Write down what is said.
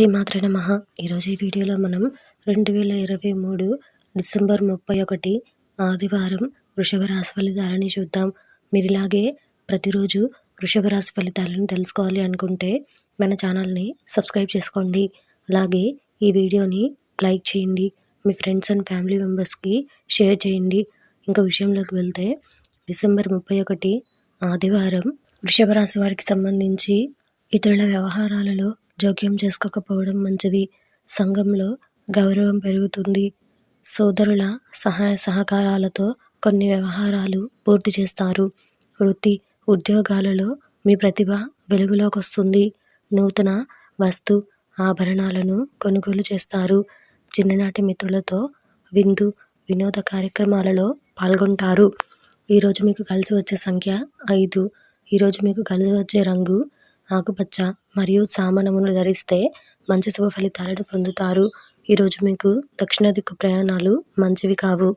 శ్రీమాత్ర నమ. ఈరోజు ఈ వీడియోలో మనం రెండు వేల ఇరవై మూడు డిసెంబర్ ముప్పై ఒకటి ఆదివారం వృషభ రాశి ఫలితాలని చూద్దాం. మీరు ఇలాగే ప్రతిరోజు వృషభ రాశి ఫలితాలను తెలుసుకోవాలి అనుకుంటే మన ఛానల్ని సబ్స్క్రైబ్ చేసుకోండి. అలాగే ఈ వీడియోని లైక్ చేయండి. మీ ఫ్రెండ్స్ అండ్ ఫ్యామిలీ మెంబర్స్కి షేర్ చేయండి. ఇంకా విషయంలోకి వెళ్తే డిసెంబర్ ముప్పై ఒకటి ఆదివారం వృషభ రాశి వారికి సంబంధించి ఇతరుల వ్యవహారాలలో జోక్యం చేసుకోకపోవడం మంచిది. సంఘంలో గౌరవం పెరుగుతుంది. సోదరుల సహాయ సహకారాలతో కొన్ని వ్యవహారాలు పూర్తి చేస్తారు. వృత్తి ఉద్యోగాలలో మీ ప్రతిభ వెలుగులోకి వస్తుంది నూతన వస్తు ఆభరణాలను కొనుగోలు చేస్తారు. చిన్ననాటి మిత్రులతో విందు వినోద కార్యక్రమాలలో పాల్గొంటారు. ఈరోజు మీకు కలిసి వచ్చే సంఖ్య ఐదు. ఈరోజు మీకు కలిసి వచ్చే రంగు ఆకుపచ్చ మరియు సామానమును ధరిస్తే మంచి శుభ ఫలితాలను పొందుతారు. ఈరోజు మీకు దక్షిణ దిక్కు ప్రయాణాలు మంచివి కావు.